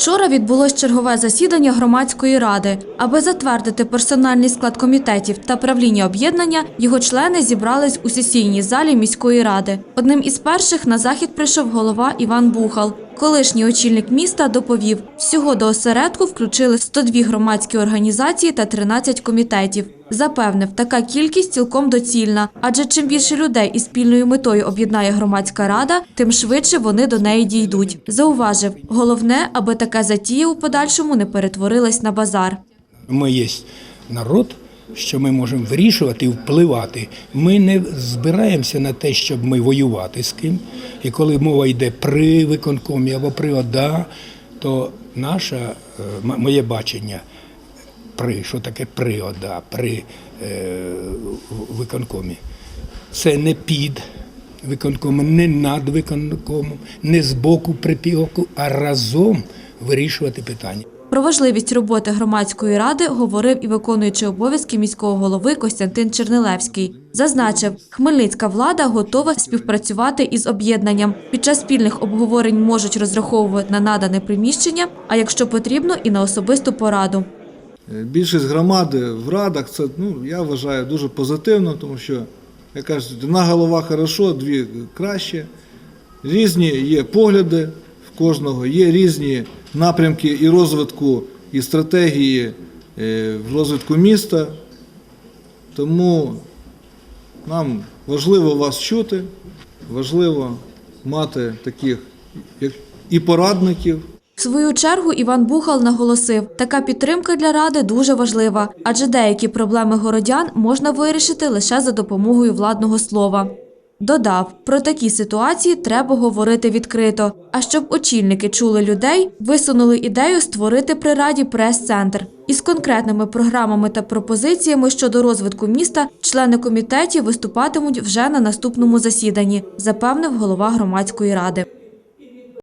Вчора відбулось чергове засідання громадської ради. Аби затвердити персональний склад комітетів та правління об'єднання, його члени зібрались у сесійній залі міської ради. Одним із перших на захід прийшов голова Іван Бухал. Колишній очільник міста доповів, всього до осередку включили 102 громадські організації та 13 комітетів. Запевнив, така кількість цілком доцільна, адже чим більше людей із спільною метою об'єднає громадська рада, тим швидше вони до неї дійдуть. Зауважив, головне, аби така затія у подальшому не перетворилась на базар. Ми є народ, що ми можемо вирішувати і впливати. Ми не збираємося на те, щоб ми воювати з ким. І коли мова йде при виконкомі або при ОДА, то наше моє бачення при що таке при ОДА, при е, виконкомі. Це не під виконкомом, не над виконкомом, не з боку припілку, а разом вирішувати питання. Про важливість роботи громадської ради говорив і виконуючий обов'язки міського голови Костянтин Чернилевський. Зазначив, хмельницька влада готова співпрацювати із об'єднанням. Під час спільних обговорень можуть розраховувати на надане приміщення, а якщо потрібно, і на особисту пораду. Е, Більшість громади в радах це ну, я вважаю дуже позитивно, тому що, як кажуть, одна голова хорошо, дві краще. Різні є погляди в кожного, є різні напрямки і розвитку, і стратегії е, в розвитку міста. Тому нам важливо вас чути, важливо мати таких як і порадників, В свою чергу Іван Бухал наголосив, така підтримка для ради дуже важлива, адже деякі проблеми городян можна вирішити лише за допомогою владного слова. Додав, про такі ситуації треба говорити відкрито. А щоб очільники чули людей, висунули ідею створити при раді прес-центр. Із конкретними програмами та пропозиціями щодо розвитку міста члени комітетів виступатимуть вже на наступному засіданні, запевнив голова громадської ради.